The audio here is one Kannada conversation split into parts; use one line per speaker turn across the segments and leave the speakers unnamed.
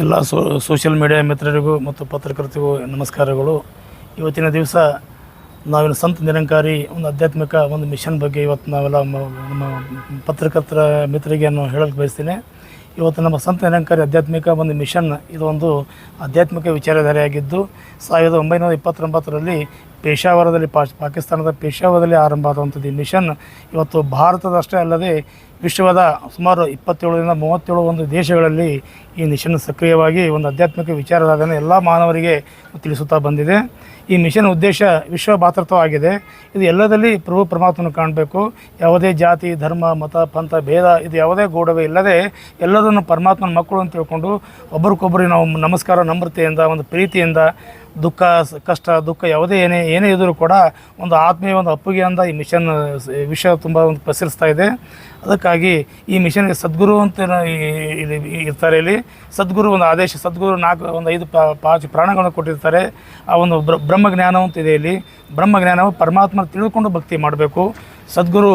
ಎಲ್ಲ ಸೋ ಸೋಷಿಯಲ್ ಮೀಡಿಯಾ ಮಿತ್ರರಿಗೂ ಮತ್ತು ಪತ್ರಕರ್ತರಿಗೂ ನಮಸ್ಕಾರಗಳು. ಇವತ್ತಿನ ದಿವಸ ನಾವಿನ ಸಂತ ನಿರಂಕಾರಿ ಒಂದು ಆಧ್ಯಾತ್ಮಿಕ ಒಂದು ಮಿಷನ್ ಬಗ್ಗೆ ಇವತ್ತು ನಾವೆಲ್ಲ ನಮ್ಮ ಪತ್ರಕರ್ತರ ಮಿತ್ರರಿಗೆ ನಾನು ಹೇಳಕ್ಕೆ ಬಯಸ್ತೀನಿ. ಇವತ್ತು ನಮ್ಮ ಸಂತ ನಿರಂಕಾರಿ ಆಧ್ಯಾತ್ಮಿಕ ಒಂದು ಮಿಷನ್ ಇದು ಒಂದು ಆಧ್ಯಾತ್ಮಿಕ ವಿಚಾರಧಾರೆಯಾಗಿದ್ದು, ಸಾವಿರದ ಒಂಬೈನೂರ ಇಪ್ಪತ್ತೊಂಬತ್ತರಲ್ಲಿ ಪೇಶಾವರದಲ್ಲಿ ಪಾಕಿಸ್ತಾನದ ಪೇಶಾವರದಲ್ಲಿ ಆರಂಭ ಆದಂಥದ್ದು ಈ ಮಿಷನ್. ಇವತ್ತು ಭಾರತದಷ್ಟೇ ಅಲ್ಲದೆ ವಿಶ್ವದ ಸುಮಾರು ಇಪ್ಪತ್ತೇಳರಿಂದ ಮೂವತ್ತೇಳು ಒಂದು ದೇಶಗಳಲ್ಲಿ ಈ ಮಿಷನ್ ಸಕ್ರಿಯವಾಗಿ ಒಂದು ಆಧ್ಯಾತ್ಮಿಕ ವಿಚಾರಧಾರೆಯನ್ನು ಎಲ್ಲ ಮಾನವರಿಗೆ ತಿಳಿಸುತ್ತಾ ಬಂದಿದೆ. ಈ ಮಿಷನ್ ಉದ್ದೇಶ ವಿಶ್ವ ಭಾತೃತ್ವವಾಗಿದೆ ಇದು ಎಲ್ಲದಲ್ಲಿ ಪ್ರಭು ಪರಮಾತ್ಮನ ಕಾಣಬೇಕು. ಯಾವುದೇ ಜಾತಿ, ಧರ್ಮ, ಮತ, ಪಂಥ, ಭೇದ, ಇದು ಯಾವುದೇ ಗೌಡವೇ ಇಲ್ಲದೆ ಎಲ್ಲರನ್ನು ಪರಮಾತ್ಮನ ಮಕ್ಕಳು ಅಂತ ತಿಳ್ಕೊಂಡು ಒಬ್ಬರಿಗೊಬ್ಬರಿಗೆ ನಾವು ನಮಸ್ಕಾರ, ನಮ್ರತೆಯಿಂದ, ಒಂದು ಪ್ರೀತಿಯಿಂದ ದುಃಖ, ಕಷ್ಟ, ದುಃಖ ಯಾವುದೇ ಏನೇ ಏನೇ ಇದ್ದರೂ ಕೂಡ ಒಂದು ಆತ್ಮೀಯ ಒಂದು ಅಪ್ಪುಗೆಯಿಂದ ಈ ಮಿಷನ್ ವಿಷಯ ತುಂಬ ಒಂದು ಪ್ರಸರಿಸ್ತಾ ಇದೆ. ಅದಕ್ಕಾಗಿ ಈ ಮಿಷನ್ಗೆ ಸದ್ಗುರು ಅಂತ ಇಲ್ಲಿ ಇರ್ತಾರೆ ಇಲ್ಲಿ. ಸದ್ಗುರು ಒಂದು ಆದೇಶ, ಸದ್ಗುರು ನಾಲ್ಕು, ಒಂದು ಐದು ಪಾಂಚ್ ಪ್ರಾಣಗಳನ್ನು ಕೊಟ್ಟಿರ್ತಾರೆ. ಆ ಒಂದು ಬ್ರ ಬ್ರಹ್ಮಜ್ಞಾನ ಅಂತ ಇದೆ ಇಲ್ಲಿ. ಬ್ರಹ್ಮಜ್ಞಾನವು ಪರಮಾತ್ಮ ತಿಳ್ಕೊಂಡು ಭಕ್ತಿ ಮಾಡಬೇಕು. ಸದ್ಗುರು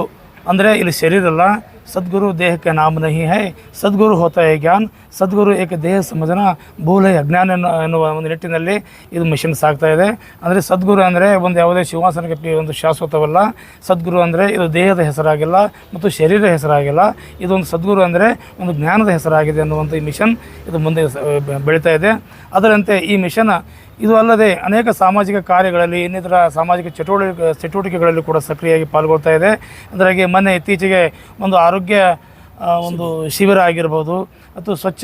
ಅಂದರೆ ಇಲ್ಲಿ ಶರೀರ ಅಲ್ಲ ಸದ್ಗುರು ದೇಹಕ್ಕೆ ನಾಮ ನಹಿ ಹೈ, ಸದ್ಗುರು ಹೋತ ಹೈ ಜ್ಞಾನ್, ಸದ್ಗುರು ಏಕ ದೇಹ ಸಮಜನ ಭೂಲ ಅಜ್ಞಾನ ಎನ್ನು ಎನ್ನುವ ಒಂದು ನಿಟ್ಟಿನಲ್ಲಿ ಇದು ಮಿಷನ್ ಸಾಗ್ತಾ ಇದೆ. ಅಂದರೆ ಸದ್ಗುರು ಅಂದರೆ ಒಂದು ಯಾವುದೇ ಶಿವಾಸನಕ್ಕೆ ಪಿ- ಒಂದು ಶಾಶ್ವತವಲ್ಲ. ಸದ್ಗುರು ಅಂದರೆ ಇದು ದೇಹದ ಹೆಸರಾಗಿಲ್ಲ ಮತ್ತು ಶರೀರದ ಹೆಸರಾಗಿಲ್ಲ. ಇದೊಂದು ಸದ್ಗುರು ಅಂದರೆ ಒಂದು ಜ್ಞಾನದ ಹೆಸರಾಗಿದೆ ಅನ್ನುವಂಥ ಈ ಮಿಷನ್ ಇದು ಮುಂದೆ ಬೆಳೀತಾ ಇದೆ. ಅದರಂತೆ ಈ ಮಿಷನ್ ಇದು ಅಲ್ಲದೆ ಅನೇಕ ಸಾಮಾಜಿಕ ಕಾರ್ಯಗಳಲ್ಲಿ ಇನ್ನಿತರ ಸಾಮಾಜಿಕ ಚಟುವಟಿಕೆ ಚಟುವಟಿಕೆಗಳಲ್ಲಿ ಕೂಡ ಸಕ್ರಿಯವಾಗಿ ಪಾಲ್ಗೊಳ್ತಾ ಇದೆ. ಅದರಾಗಿ ಮೊನ್ನೆ ಇತ್ತೀಚೆಗೆ ಒಂದು ಆರೋಗ್ಯ ಆ, ಒಂದು ಶಿಬಿರ ಆಗಿರ್ಬೋದು ಅಥವಾ ಸ್ವಚ್ಛ,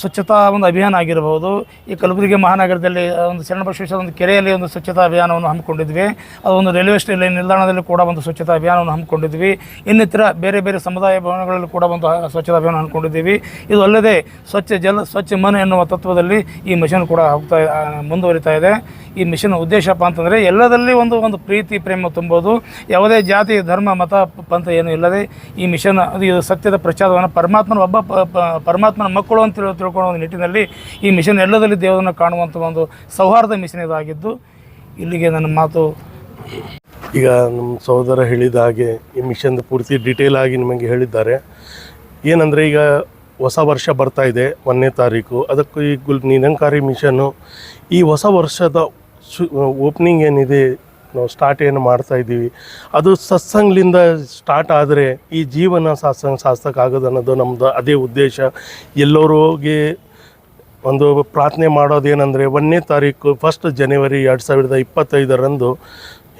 ಸ್ವಚ್ಛತಾ ಒಂದು ಅಭಿಯಾನ ಆಗಿರ್ಬೋದು. ಈ ಕಲಬುರಗಿ ಮಹಾನಗರದಲ್ಲಿ ಒಂದು ಶರಣಬಸವೇಶ್ವರ ಒಂದು ಕೆರೆಯಲ್ಲಿ ಒಂದು ಸ್ವಚ್ಛತಾ ಅಭಿಯಾನವನ್ನು ಹಮ್ಮಿಕೊಂಡಿದ್ವಿ. ಅದು ಒಂದು ರೈಲ್ವೆ ಸ್ಟೇಷನ್ ನಿಲ್ದಾಣದಲ್ಲಿ ಕೂಡ ಒಂದು ಸ್ವಚ್ಛತಾ ಅಭಿಯಾನವನ್ನು ಹಮ್ಮಿಕೊಂಡಿದ್ವಿ. ಇನ್ನಿತರ ಬೇರೆ ಬೇರೆ ಸಮುದಾಯ ಭವನಗಳಲ್ಲಿ ಕೂಡ ಒಂದು ಸ್ವಚ್ಛತಾ ಅಭಿಯಾನ ಹಮ್ಮಿಕೊಂಡಿದ್ದೀವಿ. ಇದು ಅಲ್ಲದೆ ಸ್ವಚ್ಛ ಜಲ, ಸ್ವಚ್ಛ ಮನೆ ಎನ್ನುವ ತತ್ವದಲ್ಲಿ ಈ ಮಿಷನ್ ಕೂಡ ಹೋಗ್ತಾ ಮುಂದುವರಿತಾ ಇದೆ. ಈ ಮಿಷನ್ ಉದ್ದೇಶಪ್ಪ ಅಂತಂದರೆ ಎಲ್ಲದಲ್ಲಿ ಒಂದು ಒಂದು ಪ್ರೀತಿ, ಪ್ರೇಮ ತುಂಬೋದು. ಯಾವುದೇ ಜಾತಿ, ಧರ್ಮ, ಮತ ಪಂಥ ಏನೂ ಇಲ್ಲದೆ ಈ ಮಿಷನ್ ಅದು ಇದು ಸತ್ಯದ ಪ್ರಚಾರವನ್ನು ಪರಮಾತ್ಮನ ಒಬ್ಬ ಪರಮಾತ್ಮನ ಮಕ್ಕಳು ಅಂತ ತಿಳ್- ತಿಳ್ಕೊಳ್ಳೋ ಒಂದು ನಿಟ್ಟಿನಲ್ಲಿ ಈ ಮಿಷನ್ ಎಲ್ಲದಲ್ಲಿ ದೇವರನ್ನು ಕಾಣುವಂಥ ಒಂದು ಸೌಹಾರ್ದ ಮಿಷನ್ ಇದಾಗಿದ್ದು ಇಲ್ಲಿಗೆ ನನ್ನ ಮಾತು
ಈಗ ನಮ್ಮ ಸಹೋದರ ಹೇಳಿದ ಹಾಗೆ ಈ ಮಿಷನ್ ಪೂರ್ತಿ ಡೀಟೇಲ್ ಆಗಿ ನಿಮಗೆ ಹೇಳಿದ್ದಾರೆ. ಏನಂದರೆ ಈಗ ಹೊಸ ವರ್ಷ ಬರ್ತಾ ಇದೆ, ಒಂದನೇ ತಾರೀಕು. ಅದಕ್ಕೂ ಈ ಗುಲ್ ನಿರಂಕಾರಿ ಮಿಷನ್ನು ಈ ಹೊಸ ವರ್ಷದ ಶು ಓಪ್ನಿಂಗ್ ಏನಿದೆ ನಾವು ಸ್ಟಾರ್ಟ್ ಏನು ಮಾಡ್ತಾ ಇದ್ದೀವಿ. ಅದು ಸತ್ಸಂಗ್ಲಿಂದ ಸ್ಟಾರ್ಟ್ ಆದರೆ ಈ ಜೀವನ ಸತ್ಸಂಗ್ ಆಗೋದು ಅನ್ನೋದು ನಮ್ಮದು ಅದೇ ಉದ್ದೇಶ. ಎಲ್ಲರೂಗೆ ಒಂದು ಪ್ರಾರ್ಥನೆ ಮಾಡೋದೇನೆಂದರೆ ಒಂದನೇ ತಾರೀಕು ಫಸ್ಟ್ ಜನವರಿ ಎರಡು ಸಾವಿರದ ಇಪ್ಪತ್ತೈದರಂದು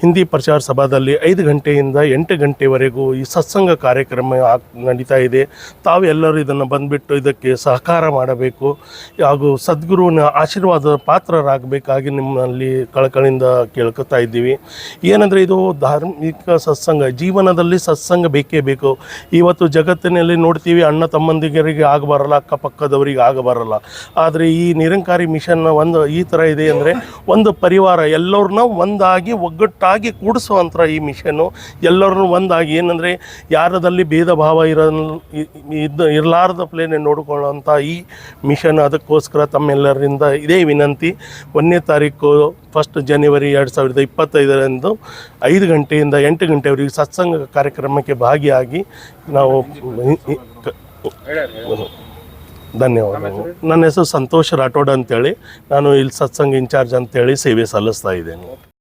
ಹಿಂದಿ ಪ್ರಚಾರ ಸಭಾದಲ್ಲಿ ಐದು ಗಂಟೆಯಿಂದ ಎಂಟು ಗಂಟೆವರೆಗೂ ಈ ಸತ್ಸಂಗ ಕಾರ್ಯಕ್ರಮ ನಡೀತಾ ಇದೆ. ತಾವೆಲ್ಲರೂ ಇದನ್ನು ಬಂದುಬಿಟ್ಟು ಇದಕ್ಕೆ ಸಹಕಾರ ಮಾಡಬೇಕು. ಹಾಗೂ ಸದ್ಗುರುವಿನ ಆಶೀರ್ವಾದ ಪಾತ್ರರಾಗಬೇಕಾಗಿ ನಿಮ್ಮಲ್ಲಿ ಕಳಕಳಿಂದ ಕೇಳ್ಕೊತಾ ಇದ್ದೀವಿ. ಏನಂದರೆ ಇದು ಧಾರ್ಮಿಕ ಸತ್ಸಂಗ, ಜೀವನದಲ್ಲಿ ಸತ್ಸಂಗ ಬೇಕೇ ಬೇಕು. ಇವತ್ತು ಜಗತ್ತಿನಲ್ಲಿ ನೋಡ್ತೀವಿ, ಅಣ್ಣ ತಮ್ಮಂದಿಗರಿಗೆ ಆಗಬರಲ್ಲ ಅಕ್ಕಪಕ್ಕದವರಿಗೆ ಆಗಬರಲ್ಲ ಆದರೆ ಈ ನಿರಂಕಾರಿ ಮಿಷನ್ನ ಒಂದು ಈ ಥರ ಇದೆ ಅಂದರೆ ಒಂದು ಪರಿವಾರ, ಎಲ್ಲರನ್ನ ಒಂದಾಗಿ ಒಗ್ಗಟ್ಟಾಗಿ ಕೂಡಿಸುವಂಥ ಈ ಮಿಷನ್ನು. ಎಲ್ಲರನ್ನೂ ಒಂದಾಗಿ ಏನಂದರೆ ಯಾರದಲ್ಲಿ ಭೇದ ಭಾವ ಇರೋ ಇರಲಾರ್ದ ಪ್ಲೇನೆ ನೋಡಿಕೊಳ್ಳುವಂಥ ಈ ಮಿಷನ್ ಅದಕ್ಕೋಸ್ಕರ ತಮ್ಮೆಲ್ಲರಿಂದ ಇದೇ ವಿನಂತಿ. ಒಂದನೇ ತಾರೀಕು ಫಸ್ಟ್ ಜನವರಿ ಎರಡು ಸಾವಿರದ ಇಪ್ಪತ್ತೈದರಂದು ಐದು ಗಂಟೆಯಿಂದ ಎಂಟು ಗಂಟೆವರೆಗೆ ಸತ್ಸಂಗ ಕಾರ್ಯಕ್ರಮಕ್ಕೆ ಭಾಗಿಯಾಗಿ ನಾವು ಧನ್ಯವಾದಗಳು. ನನ್ನ ಹೆಸರು ಸಂತೋಷ್ ರಾಠೋಡ್ ಅಂತೇಳಿ. ನಾನು ಇಲ್ಲಿ ಸತ್ಸಂಗ ಇನ್ಚಾರ್ಜ್ ಅಂತೇಳಿ ಸೇವೆ ಸಲ್ಲಿಸ್ತಾ ಇದ್ದೇನೆ.